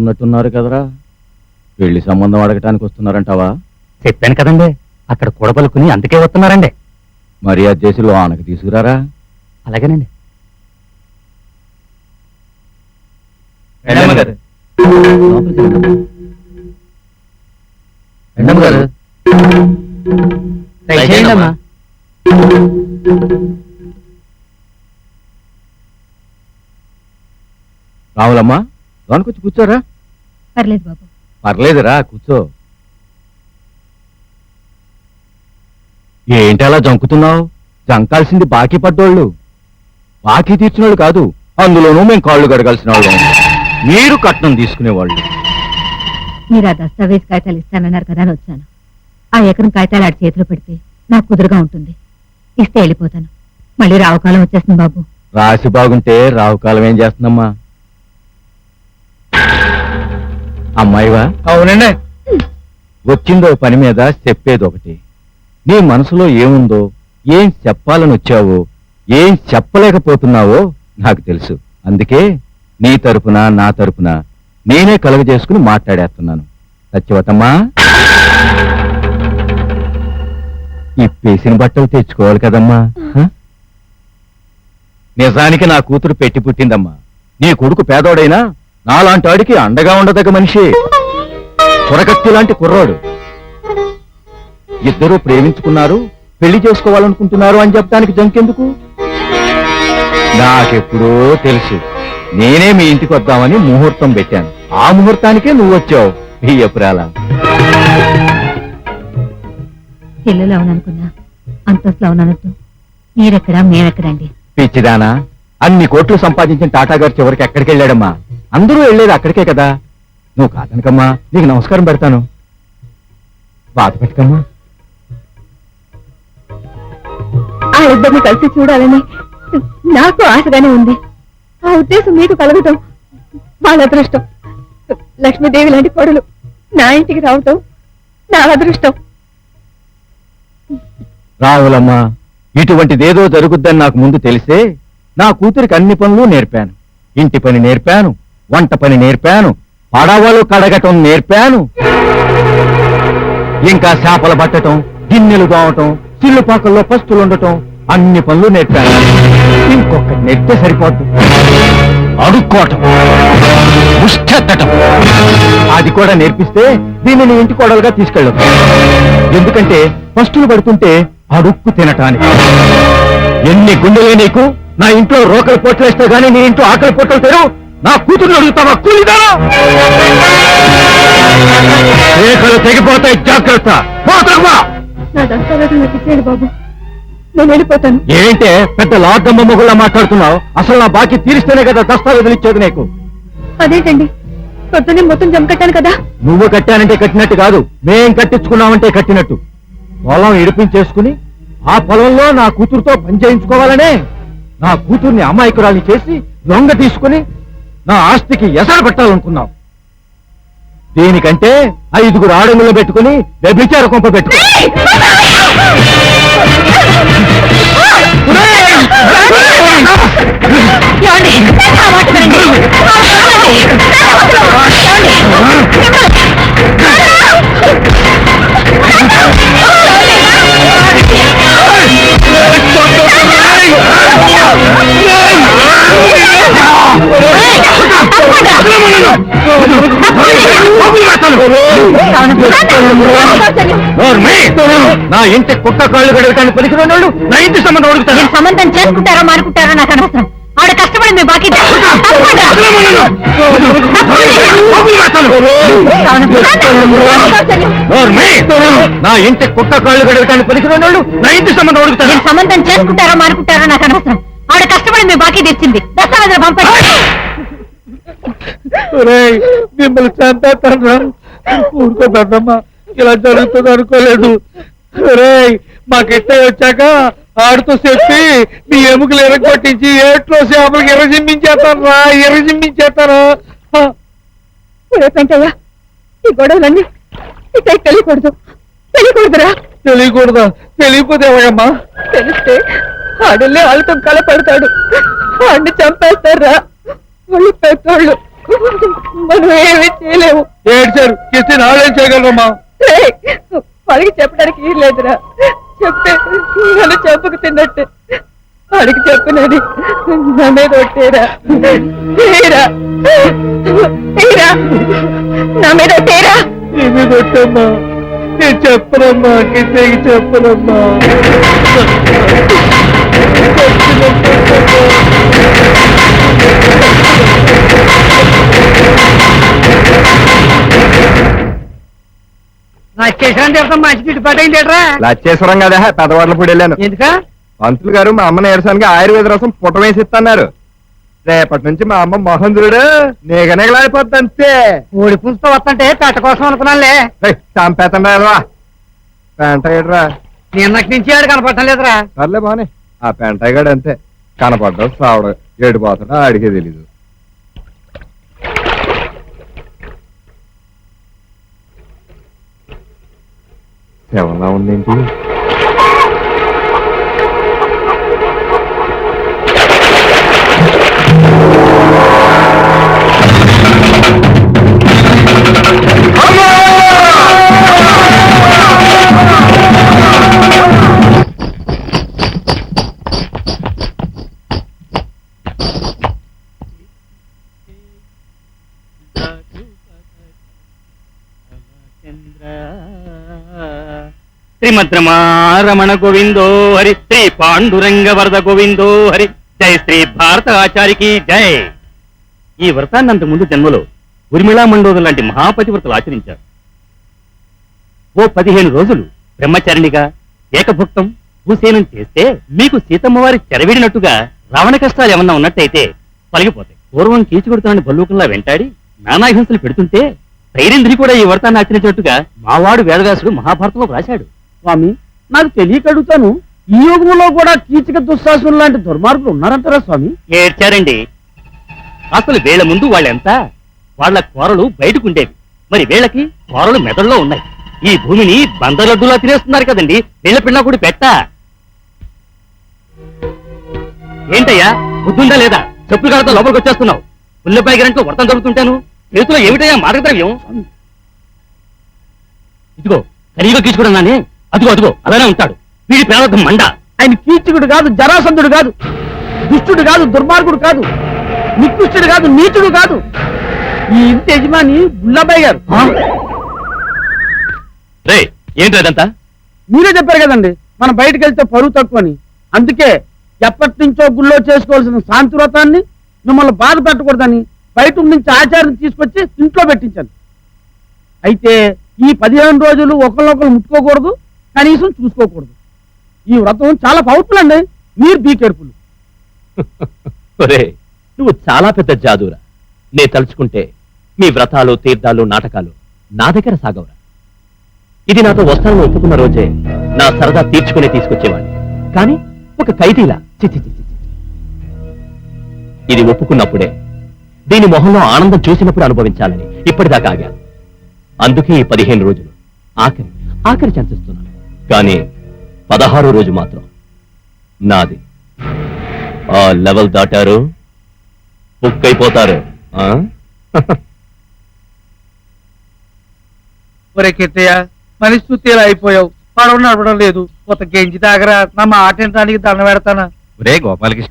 వస్తున్నట్టున్నారు కదరా? పెళ్ళి సంబంధం అడగటానికి వస్తున్నారంటావా? చెప్పాను కదండి. అక్కడ కూడబలుకుని అందుకే వస్తున్నారండి. మర్యాద చేసి లోనకి తీసుకురారా? అలాగేనండి. రావులమ్మా. లోనకొచ్చి కూర్చోరా. పర్లేదు బాబు. పర్లేదురా కూర్చో. ఏంటి అలా జంకుతున్నావు? జంకాల్సింది బాకీ పడ్డోళ్ళు. బాకీ తీర్చినోళ్ళు కాదు అందులోనూ మేము కాళ్ళు గడగాల్సిన వాళ్ళం. మీరు కట్నం తీసుకునేవాళ్ళు. మీరు ఆ దస్తావేజ్ కాగితాలు ఇస్తానన్నారు కదా అని వచ్చాను. ఆ ఎకరం కాగితాలు ఆడి చేతిలో పెడితే నాకు కుదురుగా ఉంటుంది. ఇస్తే వెళ్ళిపోతాను. మళ్ళీ రావకాలం వచ్చేస్తుంది బాబు. రాసి బాగుంటే రావు కాలం ఏం చేస్తుందమ్మా? అమ్మాయివా? అవునండి. వచ్చిందో పని మీద చెప్పేది ఒకటి. నీ మనసులో ఏముందో ఏం చెప్పాలని వచ్చావో ఏం చెప్పలేకపోతున్నావో నాకు తెలుసు. అందుకే నీ తరపున నా తరపున నేనే కలుగ చేసుకుని మాట్లాడేస్తున్నాను. సత్యవతమ్మా ఈ పేసిన బట్టలు తెచ్చుకోవాలి కదమ్మా? నిజానికి నా కూతురు పెట్టి పుట్టిందమ్మా. నీ కొడుకు పేదోడైనా నాలాంటి వాడికి అండగా ఉండదగ్గ మనిషి. చురకత్తి లాంటి కుర్రాడు. ఇద్దరూ ప్రేమించుకున్నారు పెళ్ళి చేసుకోవాలనుకుంటున్నారు అని చెప్పడానికి జంకెందుకు? నాకెప్పుడో తెలుసు. నేనే మీ ఇంటికి వద్దామని ముహూర్తం పెట్టాను. ఆ ముహూర్తానికే నువ్వు వచ్చావు ఈ అవుననుకున్నా అంతస్తులో అవునన్నట్టు మీరెక్కడా మేమెక్కడండి. పిచ్చిదానా అన్ని కోట్లు సంపాదించిన టాటా గారు చివరికి ఎక్కడికి వెళ్ళాడమ్మా అందరూ వెళ్ళేది అక్కడికే కదా. నువ్వు కాదనకమ్మా నీకు నమస్కారం పెడతాను. బాధ పెట్టకమ్మా. ఆ ఇద్దరిని కలిసి చూడాలని నాకు ఆశగానే ఉంది. ఆ ఉద్దేశం మీకు కలగటం వాళ్ళ అదృష్టం. లక్ష్మీదేవి లాంటి కొడులు నా ఇంటికి రావటం నా అదృష్టం. రావులమ్మా ఇటువంటిదేదో జరుగుద్దని నాకు ముందు తెలిసే నా కూతురికి అన్ని పనులు నేర్పాను. ఇంటి పని నేర్పాను. వంట పని నేర్పాను పడవలు కడగటం నేర్పాను. ఇంకా చేపలు పట్టటం గిన్నెలు దోవటం చిల్లుపాకల్లో పస్తులు ఉండటం అన్ని పనులు నేర్పాను. ఇంకొక నెట్టే సరిపోద్దు. అడుక్కోవటం ముష్టెత్తటం. అది కూడా నేర్పిస్తే దీన్ని ఇంటి కోడలుగా తీసుకెళ్ళదు ఎందుకంటే పస్తులు పడుతుంటే అడుక్కు తినటానికి. ఎన్ని గుండెలే నీకు? నా ఇంట్లో రోకలు పొట్లేస్తే గానీ నీ ఇంట్లో ఆకలి పొట్టలు తెరు. నా కూతురు అడుగుతావా కూలిదానా రేఖలు తెగిపోతాయి జాగ్రత్త. పోతావా నా దస్తావేజు నాకు ఇచ్చేయండి బాబు. నేను వెళ్ళిపోతాను. ఏంటే పెద్ద లాద్దమ్మ మొగుళ్ళ మాట్లాడుతున్నావు? అసలు నా బాకీ తీరిస్తేనే కదా దస్తావేజులు ఇచ్చేది నీకు? అదేంటండి? పొద్దున్నే మొత్తం జమ కట్టాను కదా. నువ్వు కట్టానంటే కట్టినట్టు కాదు మేం కట్టించుకున్నామంటే కట్టినట్టు. పొలం ఇడిపించేసుకుని ఆ పొలంలో నా కూతురుతో పని చేయించుకోవాలనే నా కూతుర్ని అమాయకురాలి చేసి లొంగ తీసుకుని నా ఆస్తికి ఎసరు పెట్టాలనుకున్నావు. దీనికంటే ఐదుగురు ఆడంగులు పెట్టుకుని వ్యభిచార కొంప పెట్టుకో. ఏమండి? నా ఇంటి కుక్క కాళ్ళు గడగటానికి పలికిన వాళ్ళు నా ఇంటి సంబంధం అడుగుతాను సంబంధం చేసుకుంటారో మానుకుంటారో నాకు అనవసరం. ఆవిడ కష్టపడి మీ బాకీ! నా ఇంటి కుక్క కాళ్ళు గడగటానికి పలికిన వాళ్ళు నా ఇంటి సంబంధం అడుగుతాను సంబంధం చేసుకుంటారో మానుకుంటారో నాకు అనవసరం. ఆవిడ కష్టపడి మీ బాకీ తెచ్చింది దస్తావేజులు పంపండి. మిమ్మల్ని చంపేస్తాను ఊరుకో పెద్దమ్మ. ఇలా జరుగుతుంది అనుకోలేదు. రేయ్ మాకెట్టే వచ్చాక ఆడుతూ చెప్పి మీ ఎముకలు ఎరగొట్టించి ఏట్లో చేపలకి ఎర్రజిమ్మించేస్తాను రా ఎర్రజిమ్మించేస్తాను వెంకయ్య ఈ గొడవలన్నీ ఇక తెలియకూడదు. తెలియకూడదురా. తెలియకూడదా? తెలియకపోతే ఎవరమ్మా తెలిస్తే ఆడలే వాళ్ళతో కలపడతాడు. వాడిని చంపేస్తారా వాళ్ళు పెద్దోళ్ళు. మనం ఏమీ చేయలేము. ఏడ్చారు. కిస్తే నాడేం చేయగలరమ్మా? రేయ్, వాడికి చెప్పడానికి ఏం లేదురా. చెప్తే నన్ను చెప్పుకు తిన్నట్టు. వాడికి చెప్పనని నా మీద ఒట్టేరా. తీరా తీరా నా మీద తీరా ఇది కొట్టమ్మా నేను చెప్పనమ్మా కిసేకి చెప్పనమ్మా. మంచి గిట్టుబాటు లచ్చేశ్వరం కదా పెద్దవాళ్ళ పూడి వెళ్ళాను. ఎందుక? పంతులు గారు మా అమ్మ నీరసానికి ఆయుర్వేద రసం పుట్ట వేసి ఇస్తున్నారు రేపటి నుంచి మా అమ్మ మొహం చూడు నీగనగలాడిపోద్ది అంతే. ఓడి పుంజుతో వస్తుంటే పెట్ట కోసం అనుకున్నానులే. చంపేతండా పెంట నిన్నటి నుంచి ఆడు కనపడటం లేదురా. సర్లే బానే. ఆ పెంటగాడు అంతే. కనపడ్డా సావడు ఏడిపోతాడా ఆడికే తెలీదు. ఏమన్నా ఉందేంటి? శ్రీమద్రమారమణ గోవిందో హరి శ్రీ పాండురంగ వరద గోవిందో హరి. జై శ్రీ భారత ఆచారికి జై. ఈ వ్రతాన్ని అంత ముందు జన్మలో ఉర్మిళా మండోదం లాంటి మహాపతివ్రతలు ఆచరించారు. ఓ పదిహేను రోజులు బ్రహ్మచారిణిగా ఏకభుక్తం భూసేనం చేస్తే మీకు సీతమ్మ వారి చెరవిడినట్టుగా రావణ కష్టాలు ఏమన్నా ఉన్నట్టయితే పలిగిపోతాయి. పూర్వం కీచుకొడుతానని బల్లూకంలా వెంటాడి నానాహింసలు పెడుతుంటే ధైర్యంద్రి కూడా ఈ వ్రతాన్ని ఆచరించినట్టుగా మావాడు వేదవ్యాసుడు మహాభారతంలో రాశాడు. స్వామి నాకు తెలియక అడుగుతాను ఈ యుగంలో కూడా కీచక దుశ్శాసనం లాంటి దుర్మార్గులు ఉన్నారంటారా స్వామి? ఏడ్చారండి. అసలు వీళ్ళ ముందు వాళ్ళెంత? వాళ్ళ కూరలు బయటకుండేవి. మరి వీళ్ళకి కూరలు మెదడులో ఉన్నాయి. ఈ భూమిని బందరడ్డులా తినేస్తున్నారు కదండి. వీళ్ళ పిల్ల కూడా పెట్ట. ఏంటయ్యా? బుద్ధుందా లేదా? చెప్పులు కాడతో లోపలికి వచ్చేస్తున్నావు. పుల్లపై గరంట్లో వర్తం జరుగుతుంటాను చేతిలో ఏమిటయ్యా మార్గద్రవ్యం ఇదిగో ఖరీగా తీసుకున్నానే అదిగో అదిగో అలానే ఉంటాడు. వీడి ప్రారంభం మండ. ఆయన కీచకుడు కాదు జరాసంధుడు కాదు దుష్టుడు కాదు దుర్మార్గుడు కాదు నికృష్టుడు కాదు నీచుడు కాదు. ఈ ఇంటి యజమాని బుల్లబాయ్ గారు. రే ఏంటి అదంతా? మీరే చెప్పారు కదండి మనం బయటకు వెళ్తే పరువు తక్కువ అని అందుకే ఎప్పటి నుంచో గుళ్ళో చేసుకోవాల్సిన శాంతి వ్రతాన్ని మిమ్మల్ని బాధ పెట్టకూడదని బయట నుంచి ఆచారం తీసుకొచ్చి ఇంట్లో పెట్టించాను. అయితే ఈ పదిహేను రోజులు ఒకరినొకరు ముట్టుకోకూడదు కనీసం చూసుకోకూడదు. ఈ వ్రతం చాలా పవర్ఫుల్ అండి. మీరు బీ కేర్ఫుల్ ఒరే నువ్వు చాలా పెద్ద జాదూరా. నే తలుచుకుంటే మీ వ్రతాలు తీర్థాలు నాటకాలు నా దగ్గర సాగవరా. ఇది నాతో వస్తానని ఒప్పుకున్న రోజే నా సరదా తీర్చుకుని తీసుకొచ్చేవాడిని. కానీ ఒక ఖైదీలా. చి చి, ఇది ఒప్పుకున్నప్పుడే దీని మొహంలో ఆనందం చూసినప్పుడు అనుభవించాలని ఇప్పటిదాకా ఆగాను. అందుకే ఈ పదిహేను రోజులు ఆఖరి ఆఖరి చంచిస్తున్నాను కానీ పదహారో రోజు మాత్రం నాది. ఆ లెవెల్ దాటారు బుక్ అయిపోతారు ఆ? ఒరే కిట్టయ్య మనిషి సుత్తీలా అయిపోయావు? పడవ నడవడం లేదు. కొత్త గెంజి దాగరా నా మాట వినడానికి దండ పెడతానా? రే గోపాలకృష్ణ.